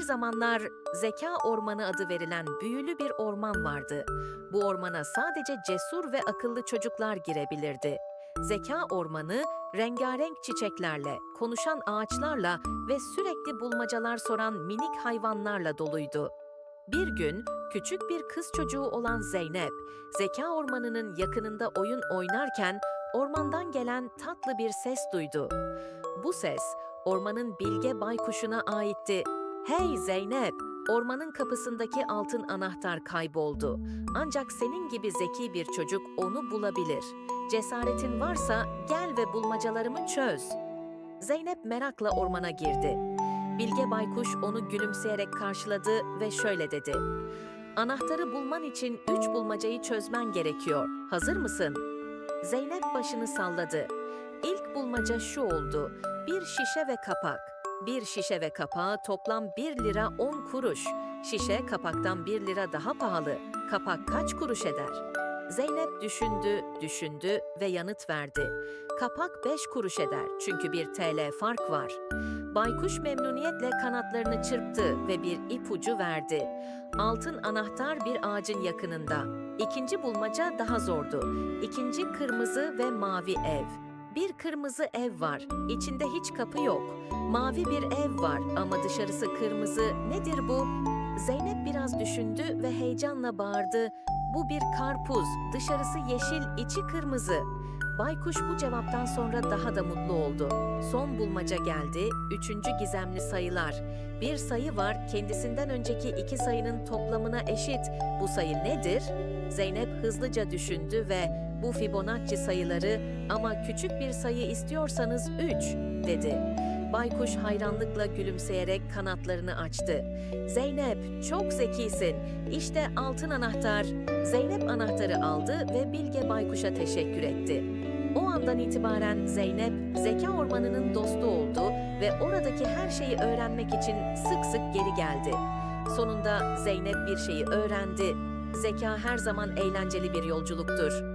Bir zamanlar Zeka Ormanı adı verilen büyülü bir orman vardı. Bu ormana sadece cesur ve akıllı çocuklar girebilirdi. Zeka Ormanı rengarenk çiçeklerle, konuşan ağaçlarla ve sürekli bulmacalar soran minik hayvanlarla doluydu. Bir gün küçük bir kız çocuğu olan Zeynep, Zeka Ormanı'nın yakınında oyun oynarken ormandan gelen tatlı bir ses duydu. Bu ses ormanın bilge baykuşuna aitti. Hey Zeynep, ormanın kapısındaki altın anahtar kayboldu. Ancak senin gibi zeki bir çocuk onu bulabilir. Cesaretin varsa gel ve bulmacalarımı çöz. Zeynep merakla ormana girdi. Bilge Baykuş onu gülümseyerek karşıladı ve şöyle dedi. Anahtarı bulman için üç bulmacayı çözmen gerekiyor. Hazır mısın? Zeynep başını salladı. İlk bulmaca şu oldu. Bir şişe ve kapak. Bir şişe ve kapağı toplam 1 lira 10 kuruş. Şişe kapaktan 1 lira daha pahalı. Kapak kaç kuruş eder? Zeynep düşündü, düşündü ve yanıt verdi. Kapak 5 kuruş eder çünkü bir TL fark var. Baykuş memnuniyetle kanatlarını çırptı ve bir ipucu verdi. Altın anahtar bir ağacın yakınında. İkinci bulmaca daha zordu. İkinci kırmızı ve mavi ev. Bir kırmızı ev var. İçinde hiç kapı yok. Mavi bir ev var ama dışarısı kırmızı. Nedir bu? Zeynep biraz düşündü ve heyecanla bağırdı. Bu bir karpuz. Dışarısı yeşil, içi kırmızı. Baykuş bu cevaptan sonra daha da mutlu oldu. Son bulmaca geldi. Üçüncü gizemli sayılar. Bir sayı var, kendisinden önceki iki sayının toplamına eşit. Bu sayı nedir? Zeynep hızlıca düşündü ve bu Fibonacci sayıları ama küçük bir sayı istiyorsanız 3 dedi. Baykuş hayranlıkla gülümseyerek kanatlarını açtı. Zeynep çok zekisin. İşte altın anahtar. Zeynep anahtarı aldı ve Bilge Baykuş'a teşekkür etti. O andan itibaren Zeynep, Zeka Ormanı'nın dostu oldu ve oradaki her şeyi öğrenmek için sık sık geri geldi. Sonunda Zeynep bir şeyi öğrendi. Zeka her zaman eğlenceli bir yolculuktur.